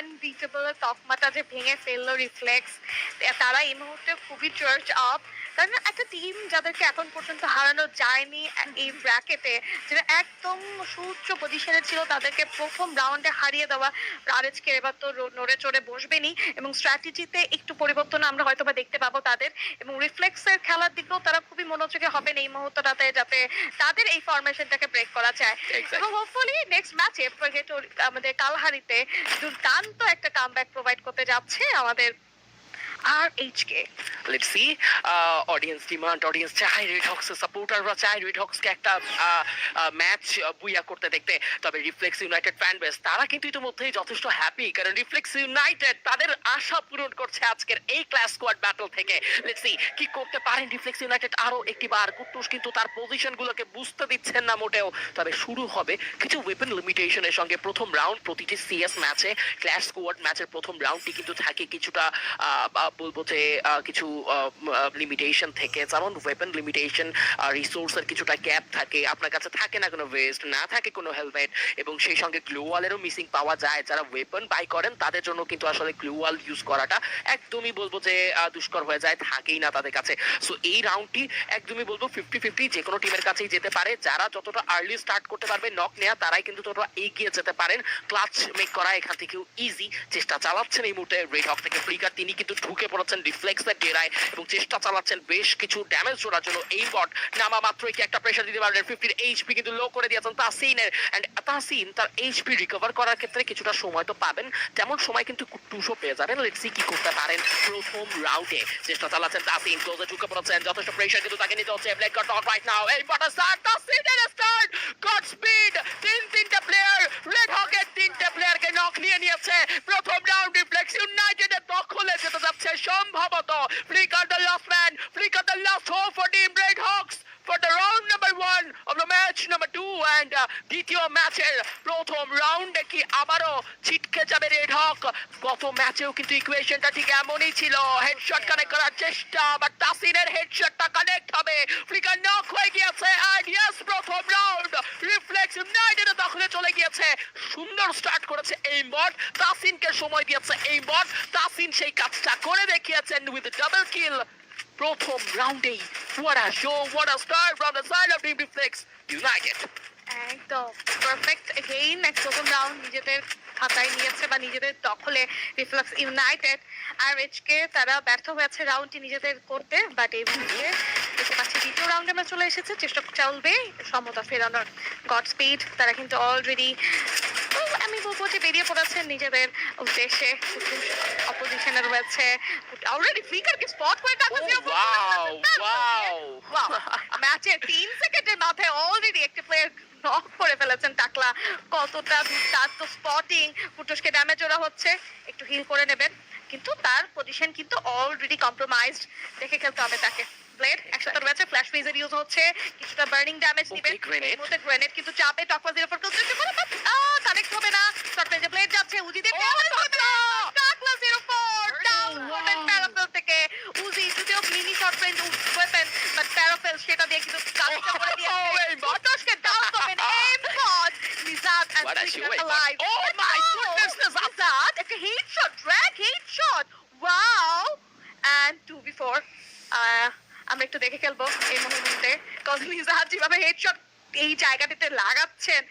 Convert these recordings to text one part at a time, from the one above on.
Unbeatable তকমাটা যে ভেঙে ফেলল রিফ্লেক্স তারা এই মুহূর্তে খুবই চার্চ আপ কারণ একটা টিম যাদেরকে এখন পর্যন্ত হারানো যায়নি এই ব্র্যাকেটে যেটা একদম সুউচ্চ পজিশনে ছিল তাদেরকে প্রথম রাউন্ডে হারিয়ে দেওয়া আরএচকে এবার তো নড়ে চড়ে বসবেনি এবং স্ট্র্যাটেজিতে একটু পরিবর্তন আমরা হয়তো বা দেখতে পাবো তাদের এবং রিফ্লেক্সের খেলার দিকেও তারা খুবই মনোযোগী হবেন এই মুহূর্তটাতে যাতে তাদের এই ফরমেশনটাকে ব্রেক করা যায়। এবং হোপফুলি নেক্সট ম্যাচে আমাদের কালহারিতে দুর্দান্ত একটা কামব্যাক প্রোভাইড করতে যাচ্ছে আমাদের R H K let's see audience demand audience চায় রেড হক্স সাপোর্টাররা চায় রেড হক্সকে একটা ম্যাচ বুইয়া করতে দেখতে। তবে রিফ্লেক্স ইউনাইটেড ফ্যান বেস তারা কিন্তু ইতিমধ্যেই যথেষ্ট হ্যাপি কারণ রিফ্লেক্স ইউনাইটেড তাদের আশা পূরণ করছে আজকের এই ক্লাস স্কোয়াড ব্যাটল থেকে। লেটস সি কি করতে পারেন রিফ্লেক্স ইউনাইটেড আরও একটি বার কিন্তু তার পজিশন গুলোকে বুঝতে দিচ্ছেন না মোটেও। তবে শুরু হবে কিছু ওয়েপন লিমিটেশনের সঙ্গে প্রথম রাউন্ড প্রতিটি সিএস ম্যাচে ক্লাস স্কোয়াড ম্যাচের প্রথম রাউন্ডটি কিন্তু থাকে কিছুটা বলব যে কিছু লিমিটেশন থেকে, যেমন ওয়েপন লিমিটেশন রিসোর্সের কিছুটা গ্যাপ থাকে, আপনার কাছে থাকে না কোনো ওয়েস্ট না থাকে কোনো হেলমেট এবং সেই সঙ্গে গ্লোয়ালেরও মিসিং পাওয়া যায়। যারা ওয়েপন বাই করেন, তাদের জন্য কিন্তু আসলে গ্লোয়াল ইউজ করাটা একদমই বলব যে দুষ্কর হয়ে যায়, থাকেই না তাদের কাছে। সো এই রাউন্ডটি একদমই বলব ফিফটি ফিফটি যে কোনো টিমের কাছেই যেতে পারে। যারা যতটা আর্লি স্টার্ট করতে পারবে নক নেয়া, তারাই কিন্তু ততটা এগিয়ে যেতে পারেন। ক্লাচ মেক করা এখান থেকেও ইজি চেষ্টা চালাচ্ছেন এই মুহূর্তে রেড হক থেকে ফ্লিকার তিনি কিন্তু ঢুকে পড়েছেন রিফ্লেক্সের ডেরায় এবং চেষ্টা চালাচ্ছেন বেশ কিছু ড্যামেজ জোড়ার জন্য। এই বট নামা মাত্রই কি একটা প্রেশার দিতে পারবেন ফিফটির এইচপি কিন্তু লো করে দিয়েছেন তাসিনের এন্ড তাসিন তার এইচপি রিকভার করার ক্ষেত্রে কিছুটা সময় তো পাবেন। তেমন সময় কিন্তু টুসো পেয়ে যাবেন। লেটসি কি করতে পারেন প্রথম রাউন্ডে চেষ্টা চালাচ্ছেন তাসিন ক্লোজে ঢুকে পড়েছেন। যথেষ্ট প্রেশার কিন্তু তাকে নিতে হচ্ছে। ব্লেক গট রাইট নাও এই বট স্টার্ট তাসিনের স্টার্ট গড স্পিড তিন, তিনটা প্লেয়ার রেড হকের তিনটে প্লেয়ারকে নক নিয়ে নিয়েছে। প্রথম রাউন্ড রিফ্লেক্স ইউনাইটেডের দখলে যেতে যাচ্ছে সম্ভবত Flicker the last man Flicker the last hope for team Red Hawks for the round number one of the match number two and uh, দ্বিতীয় ম্যাচের প্রথম রাউন্ডে কি আবারও ছিটকে যাবে রেড হক গত ম্যাচেও কিন্তু ইকুয়েশনটা ঠিক এমনই ছিল। হেডশট কানেক্ট করার চেষ্টা বাট তাসিনের হেডশটটা কানেক্ট হবে। ফ্লিকার নক হয়ে গিয়েছে and yes প্রথম রাউন্ড রিফ্লেক্স ইউনাইটেডের দখলে চলে গিয়েছে। সুন্দর স্টার্ট করেছে এই বট তাসিনকে সময় দিয়েছে এই বট তাসিন সেই কাজটা করে দেখিয়েছেন উইথ ডাবল কিল প্রথম রাউন্ডেই what a show, what a start from the side of Team Reflex United. একদম পারফেক্ট এগেইন এক প্রথম রাউন্ড নিজেদের খাতায় নিয়েছে বা নিজেদের দখলে রিফ্লেক্স ইউনাইটেড আর এইচকে তারা ব্যর্থ হয়েছে রাউন্ডটি নিজেদের করতে বাট এই মুহূর্তে দেখতে পাচ্ছি দ্বিতীয় রাউন্ডে আমরা চলে এসেছে। চেষ্টা চলবে সমতা ফেরানোর। গড স্পিড তারা কিন্তু অলরেডি আমি বলব যে বেরিয়ে পড়েছেন নিজেদের উদ্দেশ্যে অপোজিশনে রয়েছে। অলরেডি ফ্লিকারকে স্পট করে Oh, wow ম্যাচের তিন সেকেন্ডের মাথায় অলরেডি একটা প্লেয়ার নক করে ফেলেছেন টাকলা কতটা দুর্দান্ত স্পটিং ফুটুসকে ড্যামেজ ওরা হচ্ছে। একটু হিল করে নেবেন। কিন্তু তার পজিশন কিন্তু অলরেডি কম্প্রোমাইজড দেখে খেলতে হবে তাকে। ব্লেড একসাথে রয়েছে ফ্ল্যাশ ফ্রিজার ইউজ হচ্ছে কিছুটা বার্নিং ড্যামেজ নিবে। মুহূর্তে গ্রেনেড কিন্তু চাপে টকবা জিরো ফোর চেষ্টা করে কানেক্ট হবে না। শর্ট রেঞ্জে ব্লেড যাচ্ছে উজি দিয়ে Oh, Takla zero four down wow. Parafal থেকে। উজি যদিও mini short range weapon but Parafal সেটা দিয়ে কিন্তু কাজটা করে দিয়েছে Oh, এই. ফটোসকে ডাউন করবেন M God Nijat and Oh my goodness, Nizat. Nijat একটা hit shot drag hit shot wow and 2v4 আমরা একটু দেখে খেলব এই মুহূর্তে। কজ নিজাত যেভাবে হেডশট এই জায়গাটিতে লাগাচ্ছেন,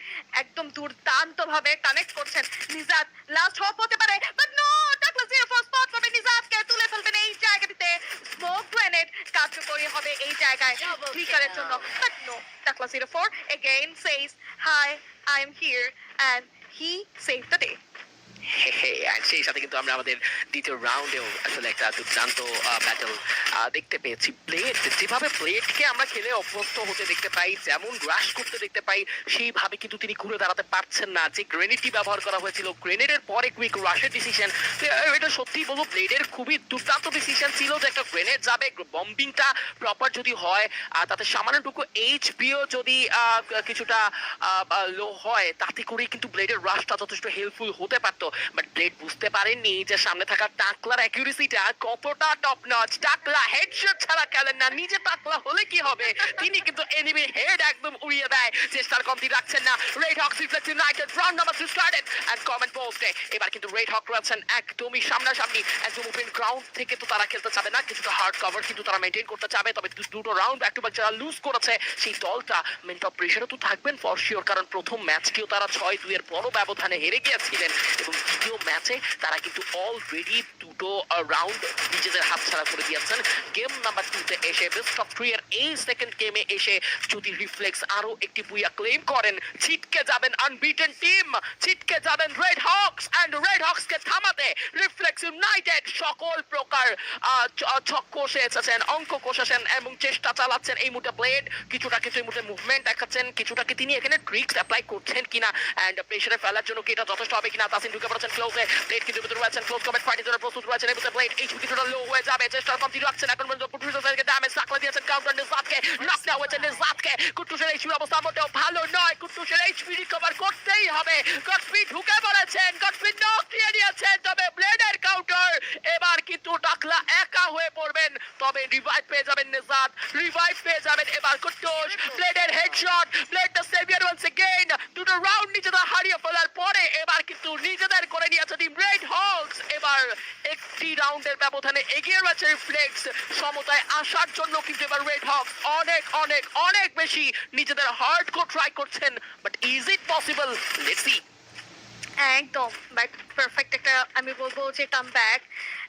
একদম দুর্দান্ত ভাবে কানেক্ট করছেন নিজাত। লাস্ট হপ হতে পারে but no Takla zero four spot করবে নিজাতকে তুলে ফেলবেন এই জায়গাটিতে। স্মোক গ্রেনেড কার্যকরী হবে এই জায়গায় ফ্লিকারের জন্য। But no Takla zero four again says hi I am here and he save the day সেই সাথে কিন্তু আমরা আমাদের দ্বিতীয় রাউন্ডেও আসলে একটা দুর্দান্ত ব্যাটল দেখতে পেয়েছি। প্লেট যেভাবে প্লেটকে আমরা খেলে অভ্যস্ত হতে দেখতে পাই, যেমন গ্রাস করতে দেখতে পাই, সেইভাবে কিন্তু তিনি ঘুরে দাঁড়াতে পারছেন না। যে গ্রেনেডটি ব্যবহার করা হয়েছিল গ্রেনেডের পরে কুইক রাশের ডিসিশন এটা সত্যি বলব ব্লেডের খুবই দুর্দান্ত ডিসিশন ছিল যে একটা গ্রেনেড যাবে বম্বিংটা প্রপার যদি হয় তাতে সামান্যটুকু এইচপিও যদি কিছুটা লো হয়, তাতে করেই কিন্তু ব্লেডের রাশটা যথেষ্ট হেল্পফুল হতে পারতো। বাট ব্লেড বুঝতে পারেননি যে সামনে থাকা টাকলার অ্যাকিউরেসিটা কতটা টপ নচ টাকলা হেডশট ছাড়া খেলেন না, নিজে টাকলা হলে কি হবে? তিনি কিন্তু এনিমির হেড একদম উড়িয়ে দেয়। চেষ্টার কমতি রাখছেন না। Red Reflex United number started and comment পোস্টে এবার কিন্তু রেড হক একদমই সামনাসামনি। একদম ওপেন গ্রাউন্ড থেকে তো তারা খেলতে চাবে না, কিছুটা হার্ড কভার কিন্তু তারা মেনটেন করতে চাবে। তবে দুটো রাউন্ড ব্যাক টু ব্যাক যারা লুজ করেছে, সেই দলটা মেন্টাল তো থাকবেন ফর শিওর কারণ প্রথম ম্যাচটিও তারা ছয় দুইয়ের বড় ব্যবধানে হেরে গিয়েছিলেন। এবং দ্বিতীয় ম্যাচে তারা কিন্তু অলরেডি দুটো রাউন্ড নিজেদের হাতছাড়া করে দিয়েছেন। গেম নাম্বার টুতে এসে বেস্ট অফ থ্রি এর এই সেকেন্ড গেমে এসে যদি রিফ্লেক্স আরও একটি বুইয়া ক্লেম করেন, ছিটকে যাবেন আনবিটেন টিম ছিটকে যাবেন Red Hawks and Red Hawks কে থামাতে রিফ্লেক্স ইউনাইটেড সকল প্রকার ছক কষে এসেছেন অঙ্ক কষেছেন এবং চেষ্টা চালাচ্ছেন। এই মুহূর্তে ব্লেড কিছুটা কিছু এই মুহূর্তে মুভমেন্ট দেখাচ্ছেন, কিছুটা কি তিনি এখানে ট্রিক্স অ্যাপ্লাই করছেন কিনা এন্ড প্রেসারে ফেলার জন্য কি এটা যথেষ্ট হবে কিনা, তাসিন ঢুকে পড়েছেন ক্লোজে ব্লেড কিন্তু ভিতরে রয়েছেন ক্লোজ কমেন্ট ফাইটের জন্য প্রস্তুত রয়েছেন এই মুহূর্তে ব্লেড এইচপি কিছুটা লো হয়ে যাবে। চেষ্টা কমতি রাখছেন। এখন পর্যন্ত কুটুসের থেকে ড্যামেজ সাকলা দিয়েছেন কাউন্টার নিজাতকে নক নেওয়া হয়েছে নিজাতকে কুটুসের এইচপি অবস্থা মোটেও ভালো নয়। কুটুসের এইচপি রিকভার করতেই হবে। গটফি ঢুকে পড়েছেন। গটফি নক দিয়ে দিয়েছেন। তবে ব্লেডের কাউন্টার এবার কিন্তু টাকলা একা হয়ে পড়বেন। তবে রিভাইভ পেয়ে যাবেন নিজাত রিভাইভ পেয়ে যাবেন এবার Kutus ব্লেডের headshot Blade the saviour once again দুটো রাউন্ড নিজেদের হারিয়ে ফেলার পরে এবার কিন্তু নিজেদের করে নিয়েছে টিম রেড হলস এবার রাউন্ডের ব্যবধানে এগিয়ে রয়েছে রিফ্লেক্স সমতায় আসার জন্য কিন্তু এবার রেড হক্স অনেক অনেক অনেক বেশি নিজেদের হার্ড কো ট্রাই করছেন। But is it possible let's see একদম বাট পারফেক্ট একটা আমি বলব যে কাম ব্যাক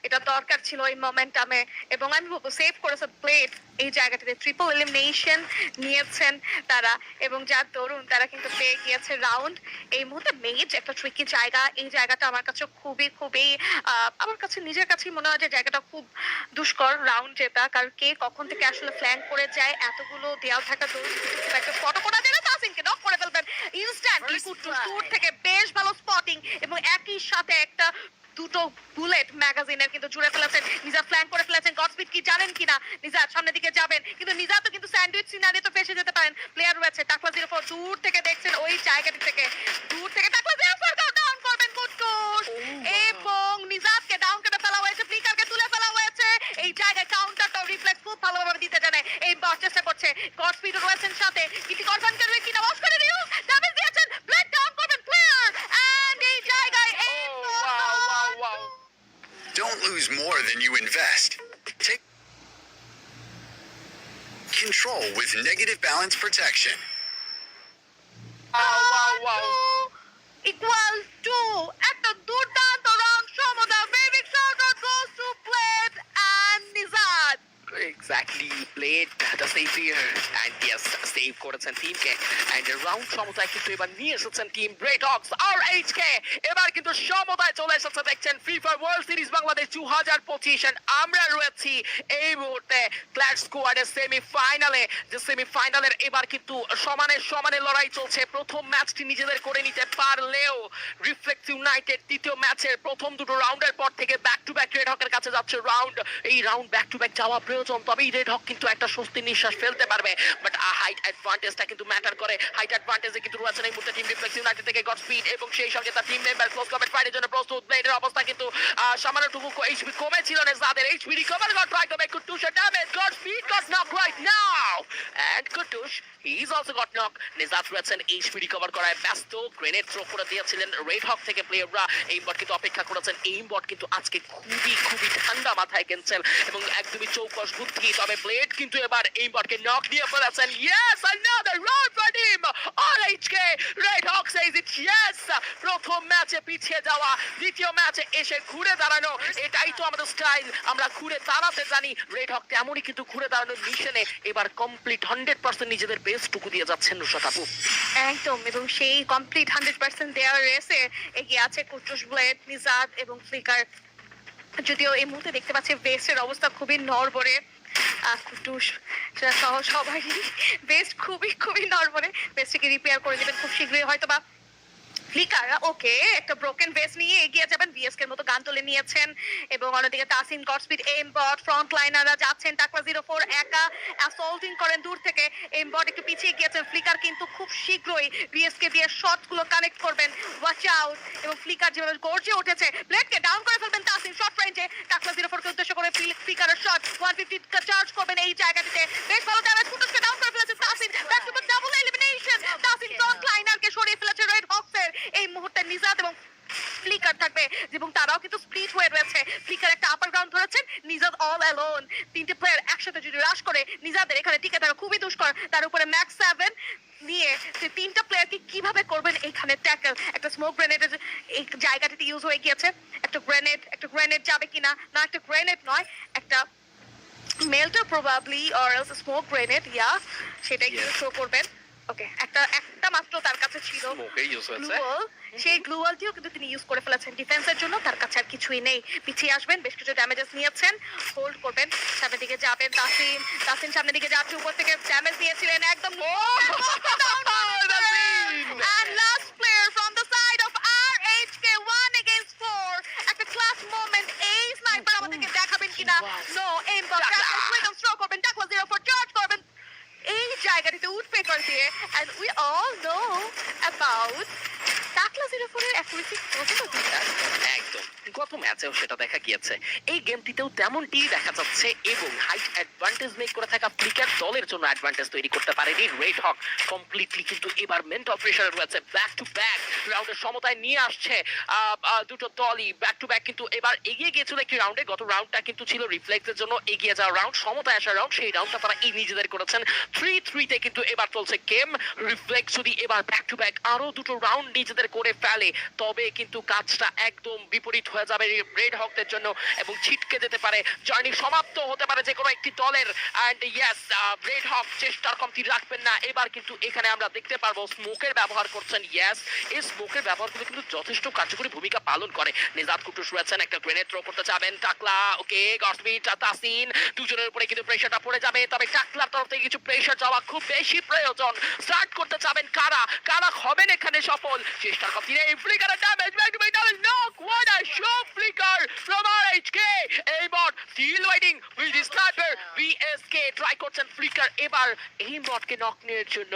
এটা দরকার ছিল এই মোমেন্টামে এবং আমি বলব সেভ করেছে প্লেট এই জায়গাটাতে। ট্রিপল এলিমিনেশন নিয়েছেন তারা এবং যার তরুণ তারা কিন্তু পেয়ে গিয়েছে রাউন্ড এই মুহূর্তে মেজ একটা ট্রিকি জায়গা এই জায়গাটা আমার কাছে খুবই খুবই আমার কাছে নিজের কাছেই মনে হয় যে জায়গাটা খুব দুষ্কর রাউন্ড জেতা কারণ কে কখন থেকে আসলে ফ্ল্যাঙ্ক করে যায় এতগুলো দেয়াল থাকা দৌড় একটা ফটো করা যাবে তাসিনকে নক করে ফেলবেন। ইনস্ট্যান্টলি দূর থেকে বেশ ভালো স্পটিং এবং একই সাথে একটা দুটো বুলেট ম্যাগাজিনের কিন্তু জুড়ে ফেলেছেন। নিজা ফ্ল্যাঙ্ক করে ফেলেছেন। গডস্পিড কি জানেন কিনা? নিজা সামনের দিকে যাবেন। কিন্তু নিজা তো কিন্তু স্যান্ডউইচ সিনারি তো ফেসে যেতে পারেন। প্লেয়ার রয়েছে টাকলা জিরো ফোর দূর থেকে দেখছেন ওই জায়গাটি থেকে। দূর থেকে টাকলা জিরো ফোর ডাউন করবেন কুট্টুস এবং নিজাতকে ডাউন করে ফেলা হয়েছে। ফ্লিকারকে তুলে ফেলা হয়েছে। এই জায়গায় কাউন্টারটা রিফ্লেক্স খুব ভালোভাবে দিতে জানে। এই চেষ্টা করছে। গডস্পিড রয়েছেন সাথে। কিন্তু কনফার্ম করবে কিনা? বস করে দিও Don't lose more than you invest. Take control with negative balance protection. Wow, wow. Equals two. Exactly played the saviour and yes save করেছেন টিমকে অ্যান্ড রাউন্ড সমতায় কিন্তু এবার নিয়ে এসেছেন টিম ব্রেড হক্স আর এইচ কে এবার কিন্তু সমতায় চলে এসেছে, দেখছেন ফিফা ওয়ার্ল্ড সিরিজ বাংলাদেশ দু হাজার পঁচিশ আমরা রয়েছি এই মুহূর্তে ক্ল্যাশ স্কোয়াডের সেমি যে সেমি এবার কিন্তু সমানে সমানে লড়াই চলছে। প্রথম ম্যাচটি নিজেদের করে নিতে পারলেও রিফ্লেক্স ইউনাইটেড দ্বিতীয় ম্যাচের প্রথম দুটো রাউন্ডের পর থেকে ব্যাক টু ব্যাক রেড হকের কাছে যাচ্ছে রাউন্ড এই রাউন্ড ব্যাক টু ব্যাক যাওয়া প্রয়োজন। তবেই রেড হক কিন্তু একটা স্বস্তির নিঃশ্বাস ফেলতে পারবে বাট হাইট অ্যাডভান্টেজটা কিন্তু ম্যাটার করে। হাইট অ্যাডভান্টেজে কিন্তু রয়েছেন এই মুহূর্তে টিম রিফ্লেক্স ইউনাইটেড থেকে গড স্পিড এবং সেই সঙ্গে তার টিম মেম্বার ক্লোজ কমেন্ট ফাইটের জন্য প্রস্তুত। ব্লেডের অবস্থা কিন্তু আহ, সামান্যটুকু এইচপি কমেছিল যাদের HP recover got try to make Kutush damage God Speed got knock right now and Kutush he is also got knock Nijat রয়েছেন এইচপি রিকভার করায় ব্যস্ত গ্রেনেড থ্রো করে দিয়েছিলেন রেড হক থেকে প্লেয়াররা এইমবট কিন্তু অপেক্ষা করেছেন এই বট কিন্তু আজকে খুবই খুবই ঠান্ডা মাথায় খেলছেন এবং একদমই চৌকস বুদ্ধি তবে ব্লেড কিন্তু এবার এইমবটকে নক দিয়ে ফেলেছেন। Yes another round for him RHK Red Hawk says it, yes! প্রথম ম্যাচে পিছিয়ে যাওয়া, দ্বিতীয় ম্যাচে এসে ঘুরে দাঁড়ানো, এটাই তো আমাদের স্টাইল আমরা ঘুরে দাঁড়াতে জানি রেড হক তেমনই কিন্তু ঘুরে দাঁড়ানোর মিশনে এবার কমপ্লিট হান্ড্রেড পার্সেন্ট নিজেদের বেস্টটুকু দিয়ে যাচ্ছেন নুসরাত আপু একদম, এবং সেই কমপ্লিট হান্ড্রেড পার্সেন্ট দেওয়ার রেসে এগিয়ে আছে কুটুস ব্লেড নিজাদ এবং ফ্লিকার যদিও এই মুহূর্তে দেখতে পাচ্ছি বেস্টের অবস্থা খুবই নড়বড়ে। কুটুস সহ সবারই বেস্ট খুবই খুবই নর্মালে বেস্টকে রিপেয়ার করে দেবেন খুব শীঘ্রই। হয়তো বা লিকারা ওকে একটা ব্রোকেন ভেস নিয়ে এগিয়ে যাবেন। বিএসকে মতো গান তুলে নিয়েছেন। এবং অন্যদিকে তাসিন গডস্পিড এমবট ফ্রন্ট লাইনাররা যাচ্ছেন। টাকলা জিরো ফোর একা অ্যাসল্টিং করেন দূর থেকে। এমবট একটু পিছিয়ে গিয়েছেন। ফ্লিকার কিন্তু খুব শীঘ্রই বিএসকে দিয়ে শটগুলো কানেক্ট করবেন। ওয়াচ আউট এবং ফ্লিকার যেভাবে গর্জে উঠেছে ব্লেড কে ডাউন করে ফেলবেন তাসিন। শর্ট রেঞ্জে টাকলা জিরো ফোরকে উদ্দেশ্য করে ফ্লিকারের শর্ট ওয়ান ফিফটি চার্জ করবেন এই জায়গাটিতে। বেশ ভালো ড্যামেজ ফুটুসকে ডাউন করে ফেলেছে Tasim double elimination Tasim front লাইনারকে সরিয়ে নিজাত এবং ফ্লিকার থাকবে এবং তারাও কিন্তু স্প্লিট হয়ে রয়েছে। ফ্লিকার একটা আপার গ্রাউন্ড ধরেছেন নিজাদ অল অ্যালোন তিনটে প্লেয়ার একসাথে যদি রাশ করে নিজাদের এখানে টিকে থাকা খুবই দুষ্কর। তার উপরে ম্যাক্স সেভেন নিয়ে সে তিনটা প্লেয়ারকে কীভাবে করবেন এইখানে ট্যাকল একটা স্মোক গ্রেনেডের এই জায়গাটিতে ইউজ হয়ে গিয়েছে। একটা গ্রেনেড একটা গ্রেনেড যাবে কিনা? না একটা গ্রেনেড নয় একটা melter probably or else smoke grenade yeah সেটাই শো করবেন। ওকে একটা একটা মাত্র তার কাছে ছিল সেই গ্লুয়ালটিও কিন্তু তিনি ইউজ করে ফেলেছেন ডিফেন্সের জন্য তার কাছে আর কিছুই নেই পিছিয়ে আসবেন বেশ কিছু ড্যামেজেস নিয়েছেন হোল্ড করবেন সামনের দিকে যাবেন তাসিন তাসিন সামনের দিকে যাচ্ছে উপর থেকে ড্যামেজ নিয়েছিলেন একদম And last player from the side of RHK 1 against 4 একটা ক্লাস মোমেন্ট এই স্নাইপার আমাদেরকে দেখাবেন কিনা no M box! With stroke করবেন 0 ফর চার্জ করবেন এই জায়গাটিতে উঠবে করে দিয়ে and we all know about Takla 0 ফোরের অ্যাকুরেসি কতটা একদম। গত ম্যাচেও সেটা দেখা গিয়েছে। এই গেমটিতেও তেমনটি দেখা যাচ্ছে এবং হাইট অ্যাডভান্টেজ মেক করে থাকা ফ্লিকার দলের জন্য অ্যাডভান্টেজ তৈরি করতে পারেনি রেড হক কমপ্লিটলি কিন্তু এবার মেন্টাল প্রেশারে রয়েছে। ব্যাক টু ব্যাক রাউন্ডের সমতায় নিয়ে আসছে দুটো দলই। ব্যাক টু ব্যাক কিন্তু এবার এগিয়ে গিয়েছিল একটি রাউন্ডে গত রাউন্ডটা কিন্তু ছিল রিফ্লেক্সের জন্য এগিয়ে যাওয়া রাউন্ড সমতায় আসা রাউন্ড সেই রাউন্ডটা তারা এই নিজেদের করেছেন। থ্রি থ্রিতে কিন্তু এবার চলছে গেম রিফ্লেক্স যদি এবার ব্যাক টু ব্যাক আরও দুটো রাউন্ড নিজেদের করে ফেলে, তবে কিন্তু কাজটা একদম বিপরীত হয়ে যাবে রেড হকদের জন্য এবং ছিটকে যেতে পারে। জার্নি সমাপ্ত হতে পারে যে কোনো একটি দলের। অ্যান্ড ইয়েস রেড হক চেষ্টার কমতি রাখবেন না। এবার কিন্তু এখানে আমরা দেখতে পারব স্মোকের ব্যবহার করছেন। ইয়েস এই স্মোকের ব্যবহারগুলো কিন্তু যথেষ্ট কার্যকরী ভূমিকা পালন করে। নিজাদ কুটুস রয়েছেন, একটা গ্রেনেড থ্রো করতে চাবেন টাকলা, ওকে গসমিট তাসিন, দুজনের উপরে কিন্তু প্রেশারটা পড়ে যাবে। তবে টাকলার তরফ থেকে কিছু প্রেশার যাওয়া খুব বেশি প্রয়োজন। স্টার্ট করতে চাবেন কারা? কারা হবেন এখানে সফল? চেষ্টার কমতি নেই। ফ্লিকারের damage back to back damage knock what a show Flicker from RHK এই bot still waiting with the sniper VSK করছেন ফ্লিকার এবার এই নক নেওয়ার জন্য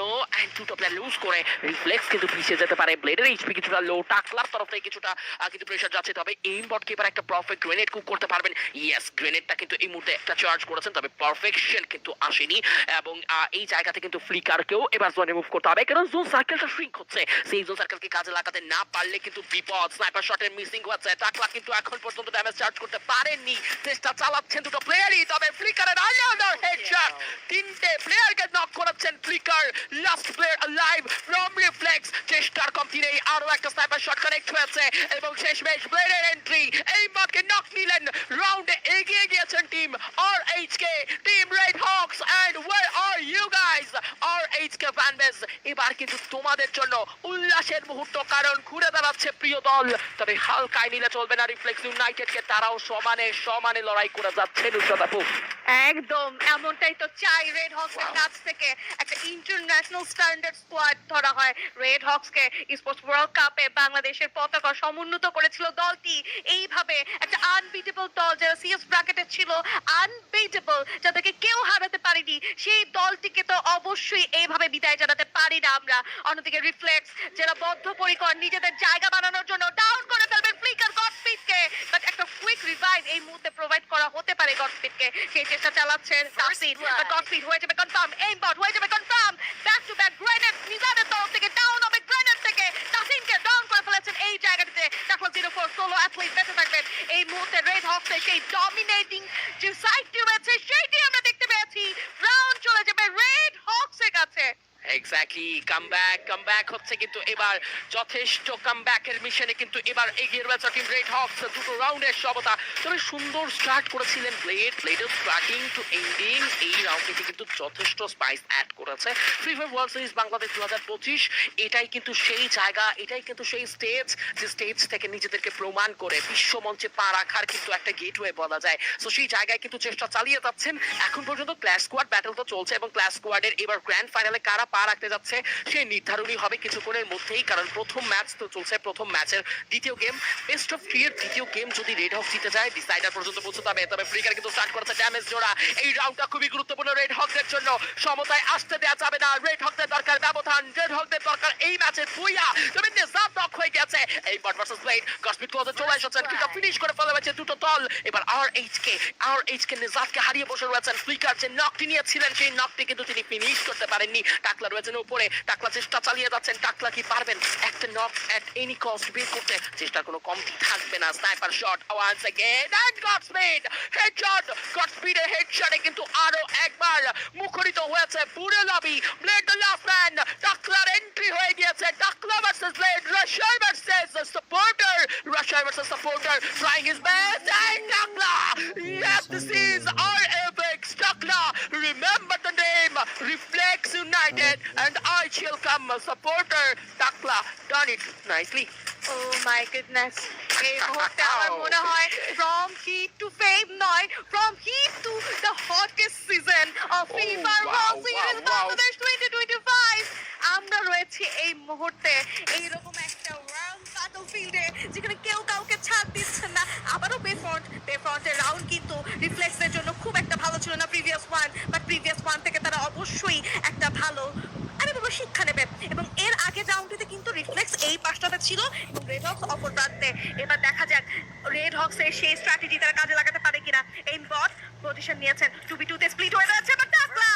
দুটো প্লেয়ার লুজ করে। রিফ্লেক্স কিন্তু পিছিয়ে যেতে পারে। ব্লেডের এইচপি কিছুটা লো টাকলার তরফ থেকে কিছুটা কিন্তু প্রেশার যাচ্ছে। তবে এই এবার একটা পারফেক্ট গ্রেনেড কুক করতে পারবেন। ইয়েস গ্রেনেডটা কিন্তু এই মুহূর্তে একটা চার্জ করেছেন, তবে পারফেকশন কিন্তু আসেনি। এবং এই জায়গাতে কিন্তু ফ্লিকারকেও এবার জোনে মুভ করতে হবে। কারণ জোন সার্কেলটা শ্রিঙ্ক হচ্ছে। সেই জোন সার্কেলকে কাজে লাগাতে না পারলে কিন্তু বিপদ। স্নাইপার শটের মিসিং হচ্ছে। টাকলা কিন্তু এখন পর্যন্ত ড্যামেজ চার্জ করতে পারেননি। চেষ্টা চালাচ্ছেন দুটো প্লেয়ারই তবে ফ্লিকারের আলাদা হেডশট তিনটে প্লেয়ারকে নক করাচ্ছেন Flicker last player live from reflex চেষ্টার কমতি নেই, আরও একটা স্নাইপার শট কানেক্ট হয়েছে, এবং শেষমেশ ব্লেডের এন্ট্রি এই মাঠকে নক নিলেন রাউন্ডে এগিয়ে গিয়েছেন team R H K team red Hawks and where are you guys R H K fan base এবার কিন্তু তোমাদের জন্য উল্লাসের মুহূর্ত, কারণ ঘুরে দাঁড়াচ্ছে প্রিয় দল। তবে হালকায় নিলে চলবে না রিফ্লেক্স ইউনাইটেড কে তারাও সমানে সমানে লড়াই করে যাচ্ছে নুসরাত আপু। একদম, এমনটাই তো চাই রেড হকস এর কাছ থেকে একটা ইন্টারন্যাশনাল স্ট্যান্ডার্ড স্কোয়াড ধরা হয়। রেড হকস কে স্পোর্টস ওয়ার্ল্ড কাপে বাংলাদেশের পতাকা সমুন্নত করেছিল দলটি। এইভাবে একটা আনবিটেবল দল যারা সিএস ব্র্যাকেটে ছিল আনবিটেবল যাদেরকে কেউ হারাতে পারেনি সেই দলটিকে তো অবশ্যই এইভাবে বিদায় জানাতে পারি না আমরা। অন্যদিকে রিফ্লেক্স যারা বদ্ধপরিকর নিজেদের জায়গা বানানোর জন্য ডাউন করে ফেলবেন ফ্লিকার গডস্পিডকে বাট একটা কুইক রিভাইভ এই মুহূর্তে প্রোভাইড করা হতে পারে গডস্পিডকে সেই চেষ্টা চালাচ্ছেন তাসিন গডস্পিড হয়ে যাবে কনফার্ম এইম বট হয়ে যাবে confirm back to back grenade নিজামের তরফ থেকে ডাউন হবে গ্রেনেড থেকে। তাসিনকে ডাউন করে ফেলেছেন এই জায়গাটিতে। তারপর জিরো ফোর সোলো অ্যাথলিট বেঁচে থাকবেন। এই মুহূর্তে রেড হকসের সেই ডমিনেটিং যে সাইডটি রয়েছে, সেইটি আমরা দেখতে পেয়েছি। রাউন্ড চলে যাবে রেড হকসের কাছে। এক্স্যাক্টলি কামব্যাক কামব্যাক হচ্ছে কিন্তু এবার যথেষ্ট কামব্যাকের মিশনে কিন্তু এবার এগিয়ে রয়েছে টিম রেড হকস দুটো রাউন্ডের সমতা তবে সুন্দর স্টার্ট করেছিলেন ব্লেড ব্লেডের স্টার্টিং টু এন্ডিং এই রাউন্ডটিতে কিন্তু যথেষ্ট স্পাইস অ্যাড করেছে। Free Fire World Series Bangladesh দু হাজার পঁচিশ, এটাই কিন্তু সেই জায়গা, এটাই কিন্তু সেই স্টেজ যে স্টেজ থেকে নিজেদেরকে প্রমাণ করে বিশ্ব মঞ্চে পা রাখার কিন্তু একটা গেটওয়ে বলা যায়। তো সেই জায়গায় কিন্তু চেষ্টা চালিয়ে যাচ্ছেন। এখন পর্যন্ত ক্লাস স্কোয়াড ব্যাটল তো চলছে এবং ক্লাস স্কোয়াডের এবার গ্র্যান্ড ফাইনালে কারা পা রাখতে যাচ্ছে, সে নির্ধারণই হবে কিছুক্ষণের মধ্যেই, কারণ প্রথম ম্যাচ তো চলছে, প্রথম ম্যাচের দ্বিতীয় গেম বেস্ট অফ থ্রি এর দ্বিতীয় গেম যদি রেড হক জিতে যায় ডিসাইডার পর্যন্ত পৌঁছতে হবে। তবে ফ্রিকার কিন্তু স্টার্ট করেছে ড্যামেজ জোড়া এই রাউন্ডটা খুবই গুরুত্বপূর্ণ রেড হকদের জন্য। সমতায় আসতে দেওয়া যাবে না। রেড হকদের দরকার ব্যবধান। রেড হকদের দরকার এই ম্যাচে বুইয়া। তবে নিজাম নক হয়ে গেছে এই বট ভার্সেস ব্লেড কসমিক ক্লোজে চলে এসেছেন কিন্তু ফিনিশ করে ফেলে হয়েছে দুটো দল এবার আর এইচ কে আর এইচ কে নিজাদকে হারিয়ে বসে রয়েছেন ফ্লিকার যে নকটি নিয়েছিলেন সেই নকটি কিন্তু তিনি ফিনিশ করতে পারেননি টাকলা টাকলা রয়েছেন উপরে টাকলা চেষ্টা চালিয়ে যাচ্ছেন টাকলা কি পারবেন একটা নক এট এনি কস্ট বের করতে চেষ্টার কোনো কমতি থাকবে না sniper shot once again and got speed headshot got স্পিডে হেডশটে কিন্তু আরো একবার মুখরিত হয়েছে পুরো lobby Blade the last man টাকলার entry হয়ে গিয়েছে টাকলা versus blade rusher versus Supporter rusher versus supporter trying his best and টাকলা yes this is our epic টাকলা remember the name reflex united and i shall come supporter টাকলা done it nicely oh my goodness এই মুহূর্তে আমার মনে হয় from hit two ফেম নয় from hit to the hottest season of FIFA wow, world series wow, wow. Bangladesh 2025 আমরা রয়েছি এই মুহূর্তে এইরকম একটা ব্যাটলফিল্ডে যেখানে কেউ কাউকে ছাড় দিচ্ছে না। আবারও বেফ্রন্ট বেফ্রন্টের রাউন্ড কিন্তু রিফ্লেক্সের জন্য খুব একটা ভালো ছিল না previous one but previous one থেকে তারা অবশ্যই একটা ভালো আমি বলব শিক্ষা নেবে। এবং এর আগে রাউন্ডটিতে কিন্তু রিফ্লেক্স এই পাশটাতে ছিল এবং রেড হক্স অপর প্রান্তে এবার দেখা যাক রেড হক্স এর সেই স্ট্র্যাটেজি তারা কাজে লাগাতে পারে কিনা। এই বট পজিশন নিয়েছেন। টু বি টু তে স্প্লিট হয়ে যাচ্ছে বাট টাকলা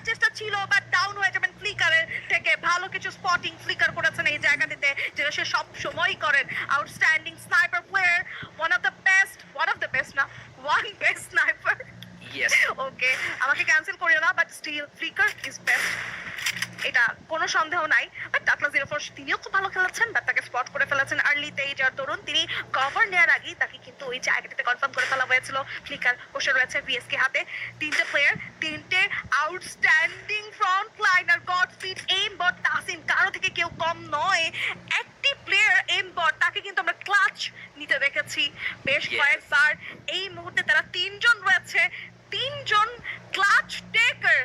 করার চেষ্টা ছিল বাট ডাউন হয়ে যাবেন ফ্লিকারের থেকে। ভালো কিছু স্পটিং ফ্লিকার করেছেন এই জায়গাটিতে যেটা সে সব সময়ই করেন। Outstanding sniper player one of the best one of the best না ওয়ান বেস্ট স্নাইপার ওকে আমাকে ক্যান্সেল করিও না but still Flicker is best এটা কোনো সন্দেহ নাই বাট টাকলা জিরো ফোর তিনিও খুব ভালো খেলেছেন বাট তাকে স্পট করে ফেলেছেন আর্লিতেই যার তরুণ তিনি কভার নেওয়ার আগেই তাকে কিন্তু ওই জায়গাটিতে কনফার্ম করে ফেলা হয়েছিল। ফ্লিকার বসে রয়েছে ভিএসকে হাতে। তিনটে প্লেয়ার তিনটে outstanding front liner Godspeed aim bot Tasin কারও থেকে কেউ কম নয় একটি প্লেয়ার এম বট তাকে কিন্তু আমরা ক্লাচ নিতে দেখেছি। বেশ. কয়েকবার এই মুহূর্তে তারা তিনজন রয়েছে তিনজন ক্লাচ টেকার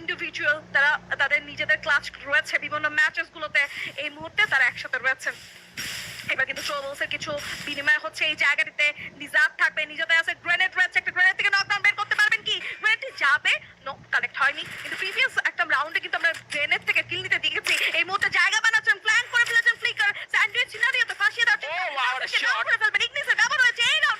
ইন্ডিভিজুয়াল তারা তাদের নিজেদের ক্লাস রয়েছে বিভিন্ন ম্যাচেস গুলোতে এই মুহূর্তে তারা একসাথে রয়েছেন এবার কিন্তু ট্রোবলসের কিছু বিনিময় হচ্ছে। এই জায়গাটিতে নিজাত থাকবে নিজেদের আছে গ্রেনেড রয়েছে একটা গ্রেনেড থেকে নকডাউন বের করতে পারবেন কি? গ্রেনেড যাবে নো কালেক্ট হয়নি। কিন্তু প্রিভিয়াস একটা রাউন্ডে কিন্তু আমরা গ্রেনেড থেকে কিল নিতে দিয়েছি এই মুহূর্তে জায়গা বানাচ্ছেন প্ল্যান করে ফেলেছেন ফ্লিকার স্যান্ডউইচ সিনারিও তো ফাঁসিয়ে দেওয়ার চেষ্টা করে ফেলবেন। ইগনিসের ব্যবহার হয়েছে এই রাউন্ড